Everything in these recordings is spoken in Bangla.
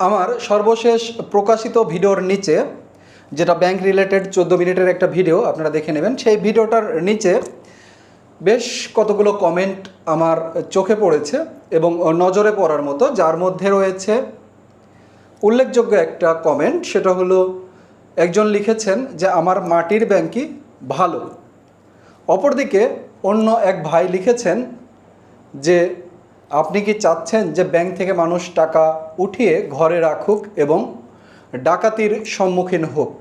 আমার সর্বশেষ প্রকাশিত ভিডিওর নিচে, যেটা ব্যাংক রিলেটেড চোদ্দ মিনিটের একটা ভিডিও, আপনারা দেখে নেবেন, সেই ভিডিওটার নিচে বেশ কতগুলো কমেন্ট আমার চোখে পড়েছে এবং নজরে পড়ার মতো, যার মধ্যে রয়েছে উল্লেখযোগ্য একটা কমেন্ট সেটা হলো একজন লিখেছেন যে, আমার মাটির ব্যাংকই ভালো। অপরদিকে অন্য এক ভাই লিখেছেন যে আপনি কি চাচ্ছেন যে ব্যাংক থেকে মানুষ টাকা উঠিয়ে ঘরে রাখুক এবং ডাকাতির সম্মুখীন হোক?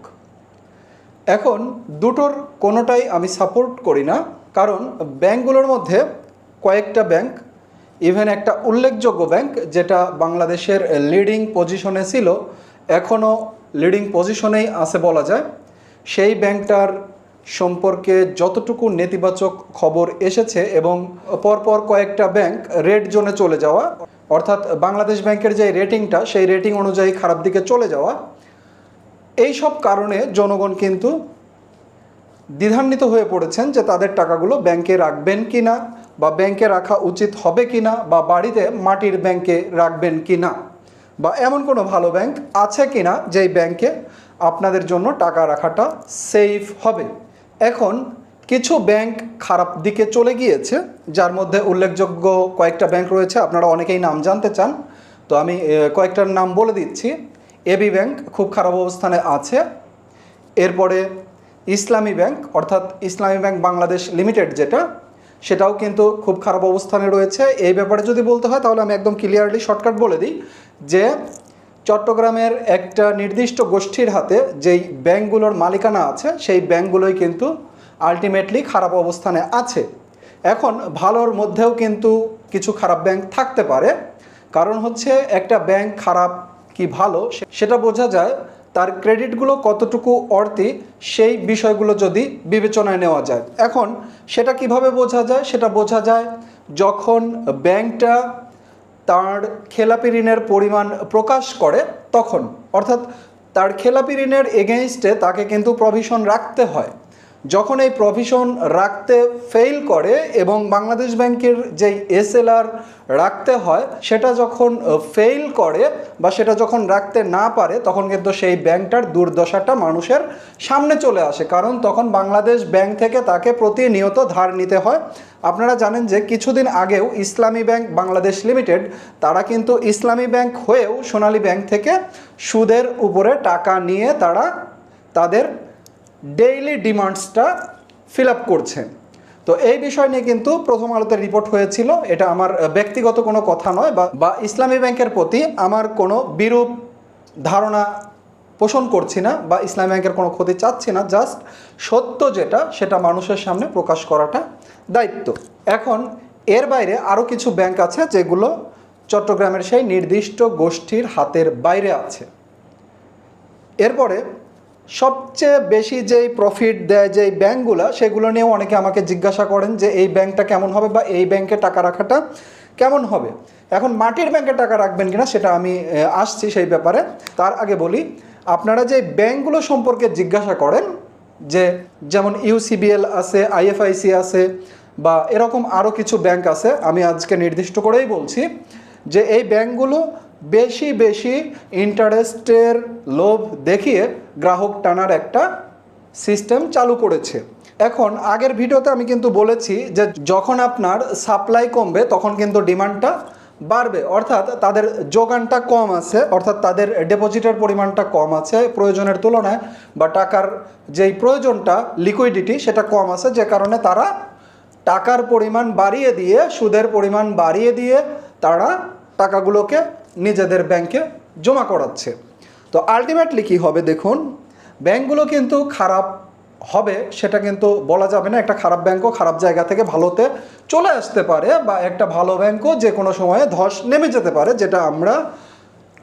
এখন দুটোর কোনোটাই আমি সাপোর্ট করি না, কারণ ব্যাংকগুলোর মধ্যে কয়েকটা ব্যাংক, ইভেন একটা উল্লেখযোগ্য ব্যাংক যেটা বাংলাদেশের লিডিং পজিশনে ছিল, এখনও লিডিং পজিশনেই আছে বলা যায়, সেই ব্যাংকটার সম্পর্কে যতটুকু নেতিবাচক খবর এসেছে এবং পরপর কয়েকটা ব্যাংক রেড জোনে চলে যাওয়া, অর্থাৎ বাংলাদেশ ব্যাংকের যে রেটিংটা সেই রেটিং অনুযায়ী খারাপ দিকে চলে যাওয়া, এই সব কারণে জনগণ কিন্তু দ্বিধান্বিত হয়ে পড়েছেন যে তাদের টাকাগুলো ব্যাংকে রাখবেন কি না বা ব্যাংকে রাখা উচিত হবে কি না বা বাড়িতে মাটির ব্যাংকে রাখবেন কি না বা এমন কোনো ভালো ব্যাংক আছে কি না যেই ব্যাংকে আপনাদের জন্য টাকা রাখাটা সেফ হবে। এখন কিছু ব্যাংক খারাপ দিকে চলে গিয়েছে, যার মধ্যে উল্লেখযোগ্য কয়েকটা ব্যাংক রয়েছে, আপনারা অনেকেই নাম জানতে চান। তো আমি কয়েকটার নাম বলে দিচ্ছি। এবি ব্যাংক খুব খারাপ অবস্থানে আছে। এরপরে ইসলামী ব্যাংক, অর্থাৎ ইসলামী ব্যাংক বাংলাদেশ লিমিটেড যেটা, সেটাও কিন্তু খুব খারাপ অবস্থানে রয়েছে। এই ব্যাপারে যদি বলতে হয়, তাহলে আমি একদম ক্লিয়ারলি শর্টকাট বলে দিই যে চট্টগ্রামের একটা নির্দিষ্ট গোষ্ঠীর হাতে যেই ব্যাংকগুলোর মালিকানা আছে, সেই ব্যাংকগুলোই কিন্তু আলটিমেটলি খারাপ অবস্থানে আছে। এখন ভালোর মধ্যেও কিন্তু কিছু খারাপ ব্যাংক থাকতে পারে। কারণ হচ্ছে একটা ব্যাংক খারাপ কি ভালো সেটা বোঝা যায় তার ক্রেডিটগুলো কতটুকু অর্থী, সেই বিষয়গুলো যদি বিবেচনায় নেওয়া যায়। এখন সেটা কীভাবে বোঝা যায়? সেটা বোঝা যায় যখন ব্যাংকটা তার খেলাপি ঋণের পরিমাণ প্রকাশ করে তখন। অর্থাৎ তার খেলাপি ঋণের এগেনস্টে তাকে কিন্তু প্রভিশন রাখতে হয়। যখন এই প্রভিশন রাখতে ফেল করে এবং বাংলাদেশ ব্যাংকের যেই এসএলআর রাখতে হয়, সেটা যখন ফেল করে বা সেটা যখন রাখতে না পারে, তখন কিন্তু সেই ব্যাংকটার দুর্দশাটা মানুষের সামনে চলে আসে। কারণ তখন বাংলাদেশ ব্যাংক থেকে তাকে প্রতিনিয়ত ধার নিতে হয়। আপনারা জানেন যে কিছুদিন আগেও ইসলামী ব্যাংক, বাংলাদেশ লিমিটেড, তারা কিন্তু ইসলামী ব্যাংক হয়েও সোনালী ব্যাংক থেকে সুদের উপরে টাকা নিয়ে তারা তাদের ডেইলি ডিমান্ডসটা ফিল আপ করছে। তো এই বিষয় নিয়ে কিন্তু প্রথম আলোতে রিপোর্ট হয়েছিল। এটা আমার ব্যক্তিগত কোনো কথা নয় বা বা ইসলামী ব্যাংকের প্রতি আমার কোনো বিরূপ ধারণা পোষণ করছি না বা ইসলামী ব্যাংকের কোনো ক্ষতি চাচ্ছি না জাস্ট সত্য যেটা, সেটা মানুষের সামনে প্রকাশ করাটা দায়িত্ব। এখন এর বাইরে আরও কিছু ব্যাংক আছে যেগুলো চট্টগ্রামের সেই নির্দিষ্ট গোষ্ঠীর হাতের বাইরে আছে। এরপরে সবচেয়ে বেশি যেই প্রফিট দেয় যেই ব্যাঙ্কগুলো সেগুলো নিয়েও অনেকে আমাকে জিজ্ঞাসা করেন যে এই ব্যাংকটা কেমন হবে বা এই ব্যাংকে টাকা রাখাটা কেমন হবে। এখন মাটির ব্যাংকে টাকা রাখবেন কিনা সেটা আমি আসছি সেই ব্যাপারে। তার আগে বলি, আপনারা যে ব্যাংকগুলো সম্পর্কে জিজ্ঞাসা করেন, যে যেমন ইউসিবিএল আছে আইএফআইসি আছে, বা এরকম আরও কিছু ব্যাংক আছে, আমি আজকে নির্দিষ্ট করেই বলছি যে এই ব্যাংকগুলো বেশি বেশি ইন্টারেস্টের লোভ দেখিয়ে গ্রাহক টানার একটা সিস্টেম চালু করেছে। এখন আগের ভিডিওতে আমি কিন্তু বলেছি যে যখন আপনার সাপ্লাই কমবে, তখন কিন্তু ডিমান্ডটা বাড়বে। অর্থাৎ তাদের যোগানটা কম আছে, অর্থাৎ তাদের ডিপোজিটের পরিমাণটা কম আছে প্রয়োজনের তুলনায়, বা টাকার যেই প্রয়োজনটা লিকুইডিটি সেটা কম আছে, যে কারণে তারা টাকার পরিমাণ বাড়িয়ে দিয়ে, সুদের পরিমাণ বাড়িয়ে দিয়ে তারা টাকাগুলোকে নিজেদের ব্যাংকে জমা করাচ্ছে। তো আলটিমেটলি কী হবে দেখুন, ব্যাংকগুলো কিন্তু খারাপ হবে, সেটা কিন্তু বলা যাবে না। একটা খারাপ ব্যাংকও খারাপ জায়গা থেকে ভালোতে চলে আসতে পারে বা একটা ভালো ব্যাংকও যে কোনো সময়ে ধস নেমে যেতে পারে, যেটা আমরা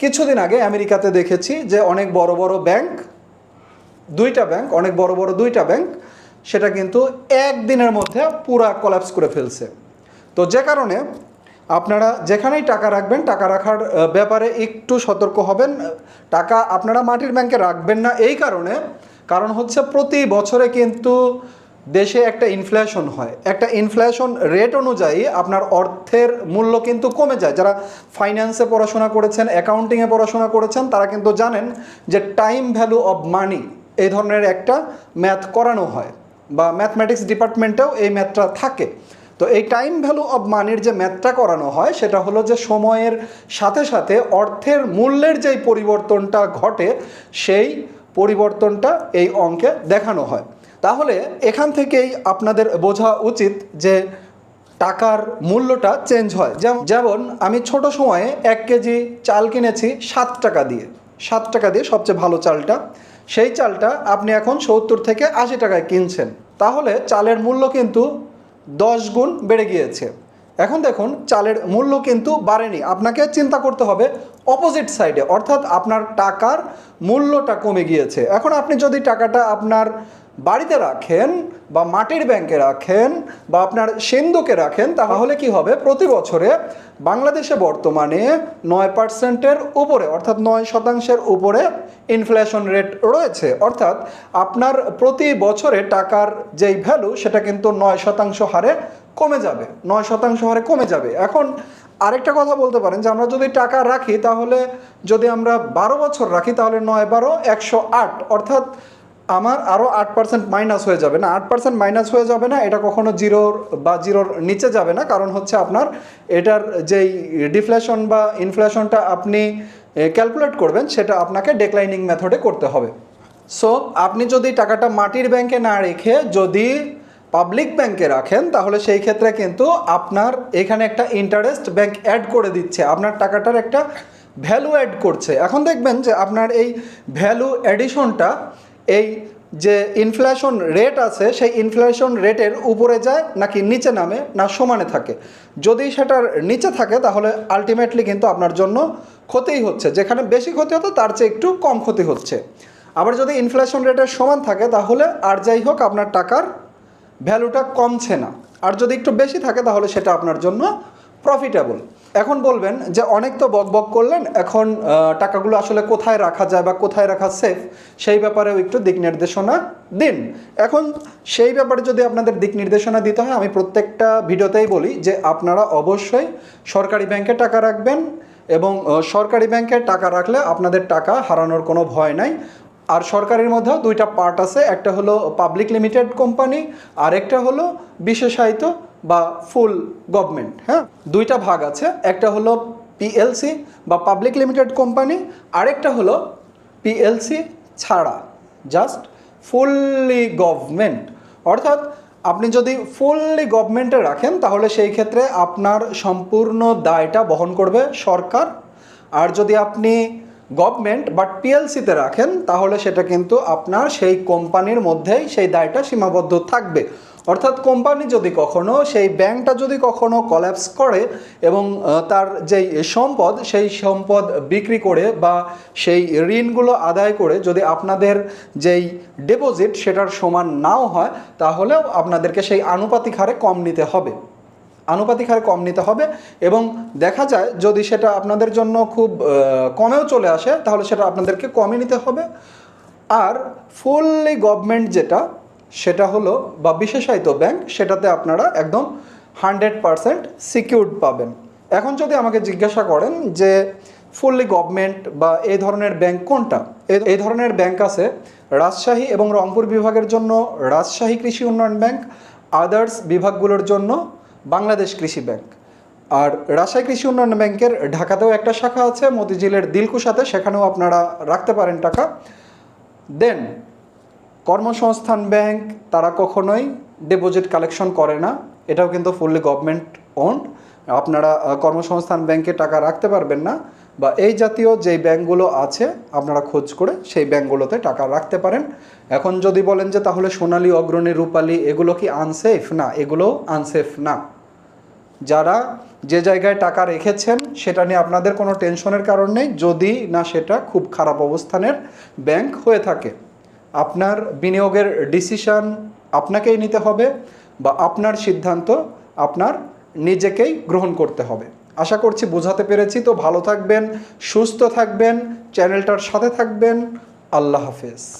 কিছুদিন আগে আমেরিকাতে দেখেছি যে অনেক বড় বড় ব্যাংক, দুইটা ব্যাংক, অনেক বড় বড় দুইটা ব্যাংক, সেটা কিন্তু একদিনের মধ্যে পুরা কলাপস করে ফেলছে। তো যে কারণে আপনারা যেখানেই টাকা রাখবেন, টাকা রাখার ব্যাপারে একটু সতর্ক হবেন। টাকা আপনারা মাটির ব্যাংকে রাখবেন না এই কারণে। কারণ হচ্ছে প্রতি বছরে কিন্তু দেশে একটা ইনফ্লেশন হয়। একটা ইনফ্লেশন রেট অনুযায়ী আপনার অর্থের মূল্য কিন্তু কমে যায়। যারা ফাইন্যান্সে পড়াশোনা করেছেন অ্যাকাউন্টিংয়ে পড়াশোনা করেছেন, তারা কিন্তু জানেন যে টাইম ভ্যালু অব মানি এই ধরনের একটা ম্যাথ করানো হয় বা ম্যাথমেটিক্স ডিপার্টমেন্টেও এই ম্যাথটা থাকে। তো এই টাইম ভ্যালু অব মানির যে ম্যাথটা করানো হয়, সেটা হলো যে সময়ের সাথে সাথে অর্থের মূল্যের যেই পরিবর্তনটা ঘটে, সেই পরিবর্তনটা এই অঙ্কে দেখানো হয়। তাহলে এখান থেকেই আপনাদের বোঝা উচিত যে টাকার মূল্যটা চেঞ্জ হয়। যেমন যেমন আমি ছোট সময়ে এক কেজি চাল কিনেছি সাত টাকা দিয়ে। সাত টাকা দিয়ে সবচেয়ে ভালো চালটা। সেই চালটা আপনি এখন সত্তর থেকে আশি টাকায় কিনছেন। তাহলে চালের মূল্য কিন্তু দশ গুণ বেড়ে গিয়েছে। এখন দেখুন, চালের মূল্য কিন্তু বাড়েনি। আপনাকে চিন্তা করতে হবে অপোজিট সাইডে অর্থাৎ আপনার টাকার মূল্যটা কমে গিয়েছে। এখন আপনি যদি টাকাটা আপনার বাড়িতে রাখেন বা মাটির ব্যাংকে রাখেন বা আপনার সিন্ধুকে রাখেন, তাহলে কি হবে? প্রতি বছরে বাংলাদেশে বর্তমানে নয় পার্সেন্টের উপরে, অর্থাৎ নয় শতাংশের উপরে ইনফ্লেশন রেট রয়েছে। অর্থাৎ আপনার প্রতি বছরে টাকার যেই ভ্যালু সেটা কিন্তু নয় শতাংশ হারে কমে যাবে। নয় শতাংশ হারে কমে যাবে। এখন আরেকটা কথা বলতে পারেন যে, আমরা যদি টাকা রাখি, তাহলে যদি আমরা বারো বছর রাখি, তাহলে নয় বারো, একশো আট, অর্থাৎ আমার আরও আট পার্সেন্ট মাইনাস হয়ে যাবে না। আট পার্সেন্ট মাইনাস হয়ে যাবে না, এটা কখনো জিরোর বা জিরোর নিচে যাবে না, কারণ হচ্ছে আপনার এটার যেই ডিফ্লেশন বা ইনফ্লেশনটা আপনি ক্যালকুলেট করবেন, সেটা আপনাকে ডেক্লাইনিং মেথডে করতে হবে। সো আপনি যদি টাকাটা মাটির ব্যাংকে না রেখে যদি পাবলিক ব্যাংকে রাখেন, তাহলে সেই ক্ষেত্রে কিন্তু আপনার এখানে একটা ইন্টারেস্ট ব্যাংক অ্যাড করে দিচ্ছে। আপনার টাকাটার একটা ভ্যালু অ্যাড করছে। এখন দেখবেন যে আপনার এই ভ্যালু অ্যাডিশনটা এই যে ইনফ্লেশন রেট আছে, সেই ইনফ্লেশন রেটের উপরে যায় নাকি নিচে নামে না সমানে থাকে? যদি সেটার নিচে থাকে, তাহলে আলটিমেটলি কিন্তু আপনার জন্য ক্ষতিই হচ্ছে। যেখানে বেশি ক্ষতি হতো, তার চেয়ে একটু কম ক্ষতি হচ্ছে। আবার যদি ইনফ্লেশন রেটের সমান থাকে, তাহলে আর যাই হোক, আপনার টাকার ভ্যালুটা কমছে না। আর যদি একটু বেশি থাকে, তাহলে সেটা আপনার জন্য প্রফিটেবল এখন বলবেন যে অনেক তো বক বক করলেন, এখন টাকাগুলো আসলে কোথায় রাখা যায় বা কোথায় রাখা সেফ সেই ব্যাপারেও একটু দিক নির্দেশনা দিন। এখন সেই ব্যাপারে যদি আপনাদের দিক নির্দেশনা দিতে হয়, আমি প্রত্যেকটা ভিডিওতেই বলি যে আপনারা অবশ্যই সরকারি ব্যাংকে টাকা রাখবেন এবং সরকারি ব্যাংকে টাকা রাখলে আপনাদের টাকা হারানোর কোনো ভয় নাই। আর সরকারের মধ্যেও দুইটা পার্ট আছে, একটা হলো পাবলিক লিমিটেড কোম্পানি আর একটা হলো বিশেষায়িত বা ফুল গভর্নমেন্ট হ্যাঁ? দুইটা ভাগ আছে, একটা হলো পিএলসি বা পাবলিক লিমিটেড কোম্পানি আরেকটা হলো পিএলসি ছাড়া জাস্ট ফুললি গভর্নমেন্ট অর্থাৎ আপনি যদি ফুললি গভর্নমেন্টে রাখেন, তাহলে সেই ক্ষেত্রে আপনার সম্পূর্ণ দায়টা বহন করবে সরকার। আর যদি আপনি গভর্নমেন্ট বাট পিএলসিতে রাখেন, তাহলে সেটা কিন্তু আপনার সেই কোম্পানির মধ্যেই সেই দায়টা সীমাবদ্ধ থাকবে। অর্থাৎ কোম্পানি যদি কখনো, সেই ব্যাংকটা যদি কখনো কলাপস করে এবং তার যেই সম্পদ, সেই সম্পদ বিক্রি করে বা সেই ঋণগুলো আদায় করে যদি আপনাদের যেই ডিপোজিট সেটার সমান নাও হয়, তাহলেও আপনাদেরকে সেই আনুপাতিক হারে কম নিতে হবে। আনুপাতিক হারে কম নিতে হবে এবং দেখা যায় যদি সেটা আপনাদের জন্য খুব কমেও চলে আসে, তাহলে সেটা আপনাদেরকে কমে নিতে হবে। আর ফুললি গভর্নমেন্ট যেটা সেটা হলো, বা বিশেষায়িত ব্যাংক সেটাতে আপনারা একদম হান্ড্রেড পারসেন্ট সিকিউরড পাবেন। এখন যদি আমাকে জিজ্ঞাসা করেন যে ফুললি গভর্নমেন্ট বা এই ধরনের ব্যাংক কোনটা? এই ধরনের ব্যাংক আছে রাজশাহী এবং রংপুর বিভাগের জন্য রাজশাহী কৃষি উন্নয়ন ব্যাংক আদার্স বিভাগগুলোর জন্য বাংলাদেশ কৃষি ব্যাংক আর রাজশাহী কৃষি উন্নয়ন ব্যাংকের ঢাকাতেও একটা শাখা আছে, মতিঝিলের দিলকুশাতে, সেখানেও আপনারা রাখতে পারেন টাকা। দেন কর্মসংস্থান ব্যাংক তারা কখনোই ডিপোজিট কালেকশন করে না। এটাও কিন্তু ফুললি গভর্নমেন্ট ওন্ড আপনারা কর্মসংস্থান ব্যাংকে টাকা রাখতে পারবেন না বা এই জাতীয় যেই ব্যাংকগুলো আছে, আপনারা খোঁজ করে সেই ব্যাংকগুলোতে টাকা রাখতে পারেন। এখন যদি বলেন যে তাহলে সোনালী, অগ্রণী, রূপালী, এগুলো কি আনসেফ না, এগুলো আনসেফ না। যারা যে জায়গায় টাকা রেখেছেন, সেটা নিয়ে আপনাদের কোনো টেনশনের কারণ নেই। যদি না সেটা, খুব খারাপ অবস্থানের ব্যাংক হয়ে থাকে। আপনার বিনিয়োগের ডিসিশান আপনাকেই নিতে হবে বা আপনার সিদ্ধান্ত আপনার নিজেকেই গ্রহণ করতে হবে। আশা করছি বোঝাতে পেরেছি, তো ভালো থাকবেন, সুস্থ থাকবেন, চ্যানেলটার সাথে থাকবেন। আল্লাহ হাফেজ।